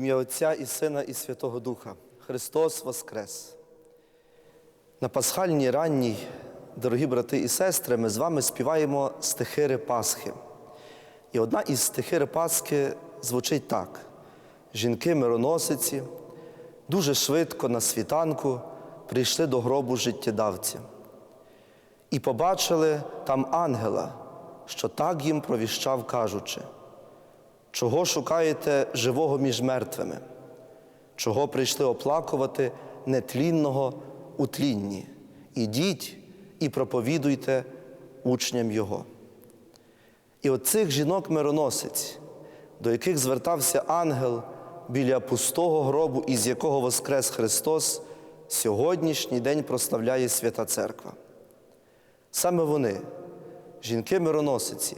Ім'я Отця і Сина, і Святого Духа. Христос Воскрес! На пасхальній ранній, дорогі брати і сестри, ми з вами співаємо стихири Пасхи. І одна із стихири Пасхи звучить так: жінки-мироносиці дуже швидко на світанку прийшли до гробу життєдавця. І побачили там ангела, що так їм провіщав, кажучи, чого шукаєте живого між мертвими, чого прийшли оплакувати нетлінного у тлінні. Ідіть і проповідуйте учням Його. І от цих жінок-мироносець, до яких звертався ангел біля пустого гробу, із якого воскрес Христос, сьогоднішній день прославляє Свята Церква. Саме вони, жінки-мироносиці,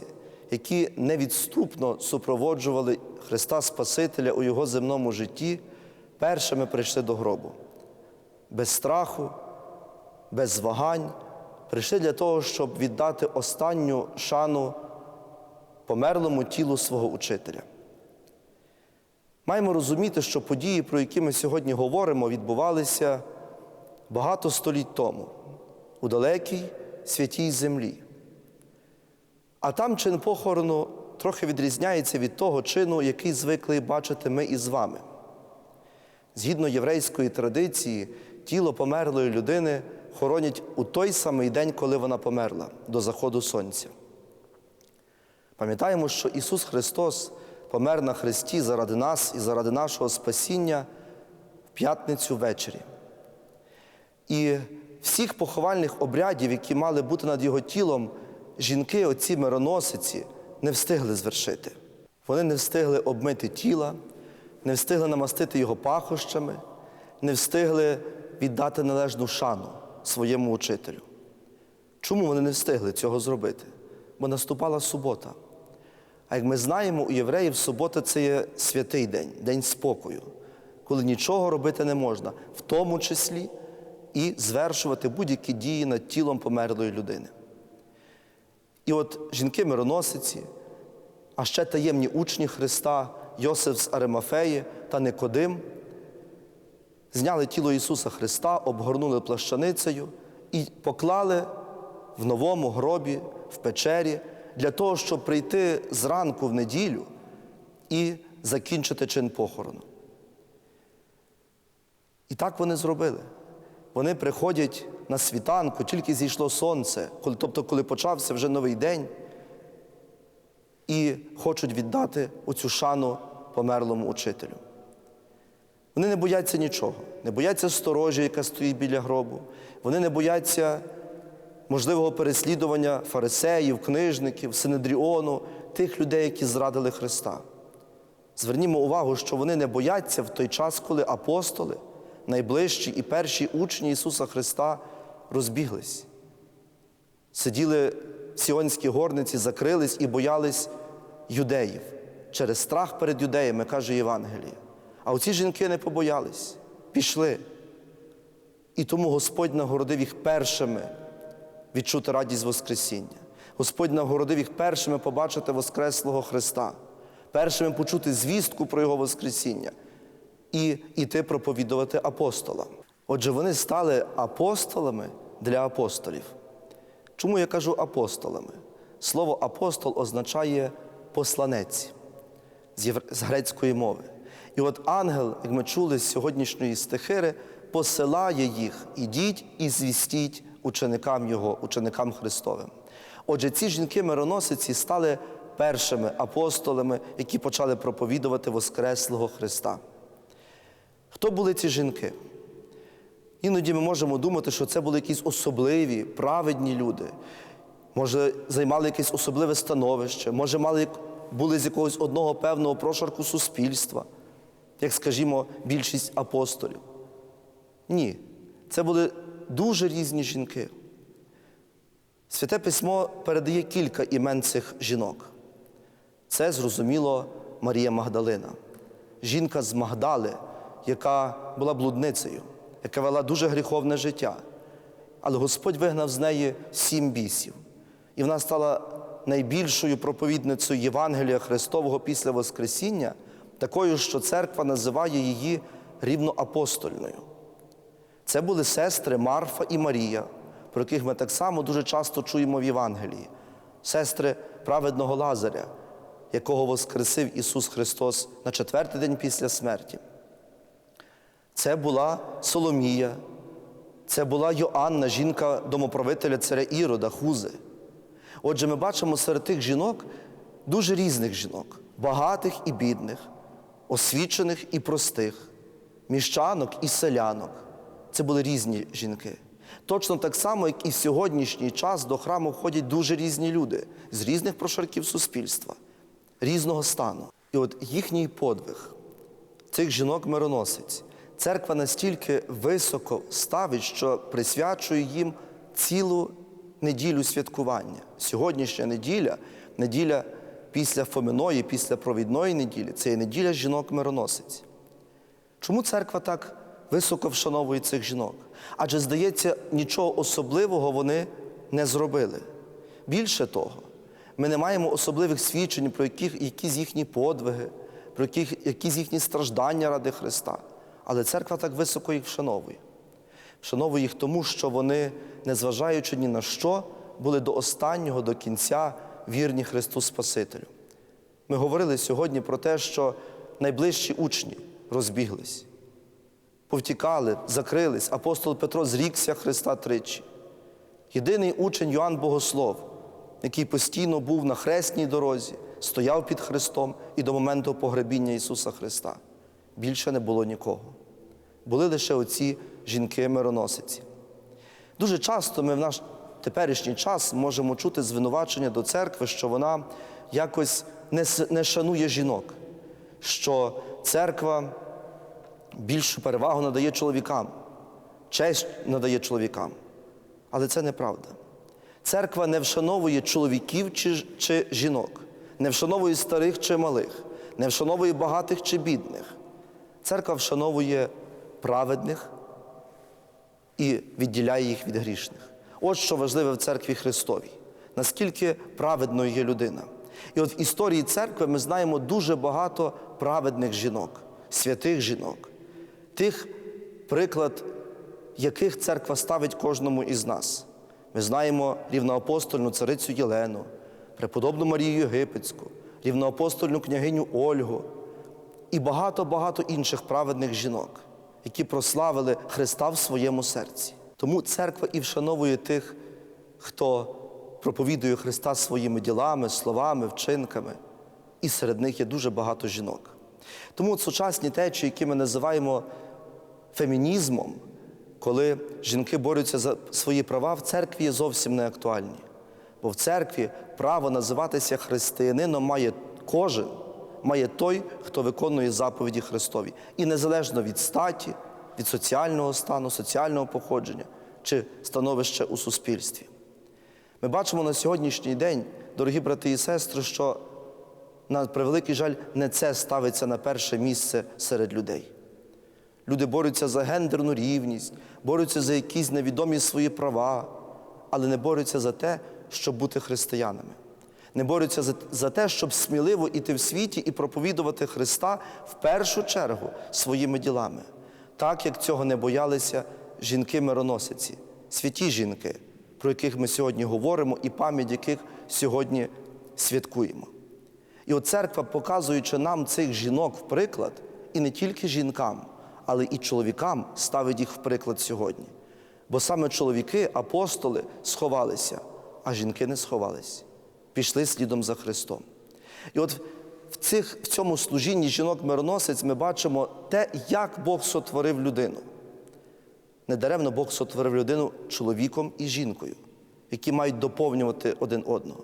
які невідступно супроводжували Христа Спасителя у Його земному житті, першими прийшли до гробу. Без страху, без вагань, прийшли для того, щоб віддати останню шану померлому тілу свого учителя. Маємо розуміти, що події, про які ми сьогодні говоримо, відбувалися багато століть тому, у далекій святій землі. А там чин похорону трохи відрізняється від того чину, який звикли бачити ми із вами. Згідно єврейської традиції, тіло померлої людини хоронять у той самий день, коли вона померла, до заходу сонця. Пам'ятаємо, що Ісус Христос помер на Христі заради нас і заради нашого спасіння в п'ятницю ввечері. І всіх поховальних обрядів, які мали бути над Його тілом, жінки, оці мироносиці, не встигли звершити. Вони не встигли обмити тіла, не встигли намастити його пахощами, не встигли віддати належну шану своєму учителю. Чому вони не встигли цього зробити? Бо наступала субота. А як ми знаємо, у євреїв субота це є святий день, день спокою, коли нічого робити не можна, в тому числі і звершувати будь-які дії над тілом померлої людини. І от жінки-мироносиці, а ще таємні учні Христа, Йосиф з Аримафеї та Никодим, зняли тіло Ісуса Христа, обгорнули плащаницею і поклали в новому гробі, в печері, для того, щоб прийти зранку в неділю і закінчити чин похорону. І так вони зробили. Вони приходять на світанку, тільки зійшло сонце, тобто, коли почався вже новий день, і хочуть віддати оцю шану померлому учителю. Вони не бояться нічого, не бояться сторожі, яка стоїть біля гробу. Вони не бояться можливого переслідування фарисеїв, книжників, синедріону, тих людей, які зрадили Христа. Звернімо увагу, що вони не бояться в той час, коли апостоли, найближчі і перші учні Ісуса Христа розбіглись. Сиділи в Сіонській горниці, закрились і боялись юдеїв. Через страх перед юдеями, каже Євангеліє. А оці жінки не побоялись, пішли. І тому Господь нагородив їх першими відчути радість Воскресіння. Господь нагородив їх першими побачити Воскреслого Христа, першими почути звістку про Його Воскресіння і йти проповідувати апостолам. Отже, вони стали апостолами для апостолів. Чому я кажу апостолами? Слово апостол означає посланець з, грецької мови. І от ангел, як ми чули з сьогоднішньої стихири, посилає їх, ідіть і звістіть ученикам Його, ученикам Христовим. Отже, ці жінки-мироносиці стали першими апостолами, які почали проповідувати Воскреслого Христа. Хто були ці жінки? Іноді ми можемо думати, що це були якісь особливі, праведні люди, може, займали якесь особливе становище, може, мали, були з якогось одного певного прошарку суспільства, як, скажімо, більшість апостолів. Ні, це були дуже різні жінки. Святе письмо передає кілька імен цих жінок. Це, зрозуміло, Марія Магдалина, жінка з Магдали, яка була блудницею, яка вела дуже гріховне життя. Але Господь вигнав з неї сім бісів. І вона стала найбільшою проповідницею Євангелія Христового після Воскресіння, такою, що церква називає її рівноапостольною. Це були сестри Марфа і Марія, про яких ми так само дуже часто чуємо в Євангелії, сестри праведного Лазаря, якого воскресив Ісус Христос на четвертий день після смерті. Це була Соломія, це була Йоанна, жінка домоправителя царя Ірода, Хузи. Отже, ми бачимо серед тих жінок дуже різних жінок, багатих і бідних, освічених і простих, міщанок і селянок. Це були різні жінки. Точно так само, як і в сьогоднішній час до храму ходять дуже різні люди з різних прошарків суспільства, різного стану. І от їхній подвиг цих жінок-мироносиць церква настільки високо ставить, що присвячує їм цілу неділю святкування. Сьогоднішня неділя, неділя після Фоминої, після провідної неділі, це є неділя жінок-мироносиць. Чому церква так високо вшановує цих жінок? Адже, здається, нічого особливого вони не зробили. Більше того, ми не маємо особливих свідчень про яких, якісь їхні подвиги, про яких, якісь їхні страждання ради Христа. Але церква так високо їх вшановує. Вшановує їх тому, що вони, незважаючи ні на що, були до останнього, до кінця вірні Христу Спасителю. Ми говорили сьогодні про те, що найближчі учні розбіглись, повтікали, закрились. Апостол Петро зрікся Христа тричі. Єдиний учень Йоанн Богослов, який постійно був на хресній дорозі, стояв під Христом і до моменту погребіння Ісуса Христа. Більше не було нікого. Були лише оці жінки-мироносиці. Дуже часто ми в наш теперішній час можемо чути звинувачення до церкви, що вона якось не, не шанує жінок, що церква більшу перевагу надає чоловікам, честь надає чоловікам. Але це неправда. Церква не вшановує чоловіків чи, чи жінок, не вшановує старих чи малих, не вшановує багатих чи бідних. Церква вшановує праведних і відділяє їх від грішних. От що важливе в церкві Христовій, наскільки праведною є людина. І от в історії церкви ми знаємо дуже багато праведних жінок, святих жінок, тих приклад, яких церква ставить кожному із нас. Ми знаємо рівноапостольну царицю Єлену, преподобну Марію Єгипетську, рівноапостольну княгиню Ольгу і багато-багато інших праведних жінок, які прославили Христа в своєму серці. Тому церква і вшановує тих, хто проповідує Христа своїми ділами, словами, вчинками. І серед них є дуже багато жінок. Тому от сучасні течії, які ми називаємо фемінізмом, коли жінки борються за свої права, в церкві є зовсім не актуальні. Бо в церкві право називатися християнином має кожен, має той, хто виконує заповіді Христові. І незалежно від статі, від соціального стану, соціального походження чи становища у суспільстві. Ми бачимо на сьогоднішній день, дорогі брати і сестри, що, на превеликий жаль, не це ставиться на перше місце серед людей. Люди борються за гендерну рівність, борються за якісь невідомі свої права, але не борються за те, щоб бути християнами. Не борються за, за те, щоб сміливо іти в світі і проповідувати Христа в першу чергу своїми ділами, так як цього не боялися жінки-мироносиці, святі жінки, про яких ми сьогодні говоримо і пам'ять яких сьогодні святкуємо. І от церква, показуючи нам цих жінок в приклад, і не тільки жінкам, але і чоловікам ставить їх в приклад сьогодні. Бо саме чоловіки, апостоли, сховалися, а жінки не сховалися, пішли слідом за Христом. І от в, цих, в цьому служінні жінок-мироносець ми бачимо те, як Бог сотворив людину. Недаремно Бог сотворив людину чоловіком і жінкою, які мають доповнювати один одного.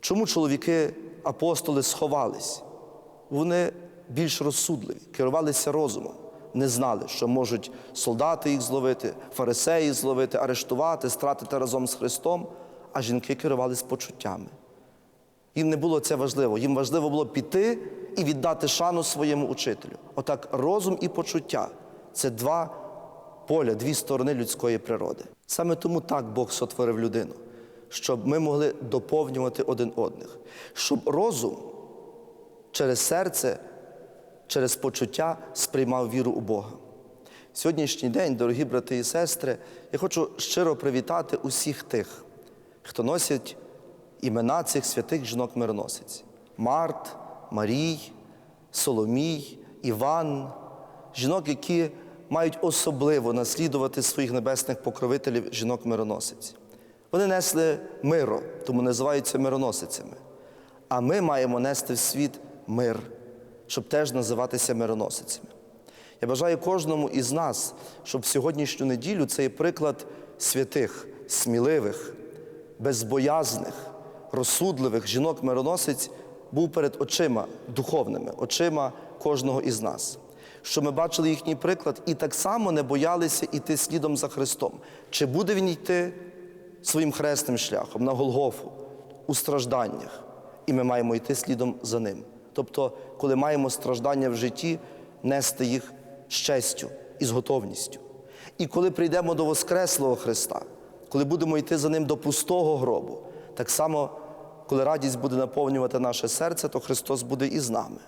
Чому чоловіки, апостоли сховались? Вони більш розсудливі, керувалися розумом, не знали, що можуть солдати їх зловити, фарисеї зловити, арештувати, стратити разом з Христом, а жінки керувалися почуттями. Їм не було це важливо. Їм важливо було піти і віддати шану своєму учителю. Отак, розум і почуття це два поля, дві сторони людської природи. Саме тому так Бог сотворив людину, щоб ми могли доповнювати один одних, щоб розум через серце через почуття сприймав віру у Бога. Сьогоднішній день, дорогі брати і сестри, я хочу щиро привітати усіх тих, хто носять імена цих святих жінок-мироносиць: Март, Марій, Соломій, Іван, жінок, які мають особливо наслідувати своїх небесних покровителів жінок-мироносиць. Вони несли миро, тому називаються мироносицями. А ми маємо нести в світ мир, щоб теж називатися мироносицями. Я бажаю кожному із нас, щоб сьогоднішню неділю цей приклад святих, сміливих, безбоязних, розсудливих жінок-мироносиць був перед очима духовними, очима кожного із нас. Щоб ми бачили їхній приклад і так само не боялися йти слідом за Христом. Чи буде він йти своїм хресним шляхом на Голгофу, у стражданнях, і ми маємо йти слідом за ним. Тобто, коли маємо страждання в житті, нести їх з честю і з готовністю. І коли прийдемо до Воскреслого Христа, коли будемо йти за Ним до пустого гробу, так само, коли радість буде наповнювати наше серце, то Христос буде і з нами.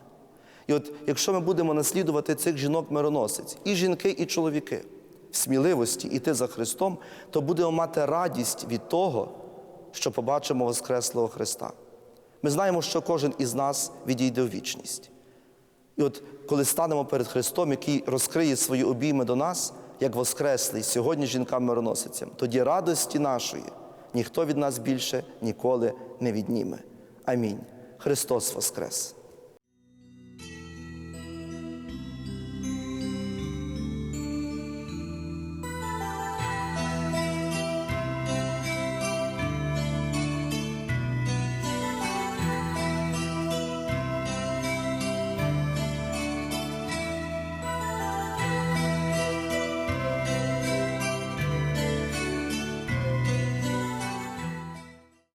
І от якщо ми будемо наслідувати цих жінок-мироносиць, і жінки, і чоловіки, в сміливості йти за Христом, то будемо мати радість від того, що побачимо Воскреслого Христа. Ми знаємо, що кожен із нас відійде в вічність. І от коли станемо перед Христом, який розкриє свої обійми до нас, як Воскреслий сьогодні жінкам-мироносицям, тоді радості нашої ніхто від нас більше ніколи не відніме. Амінь. Христос Воскрес!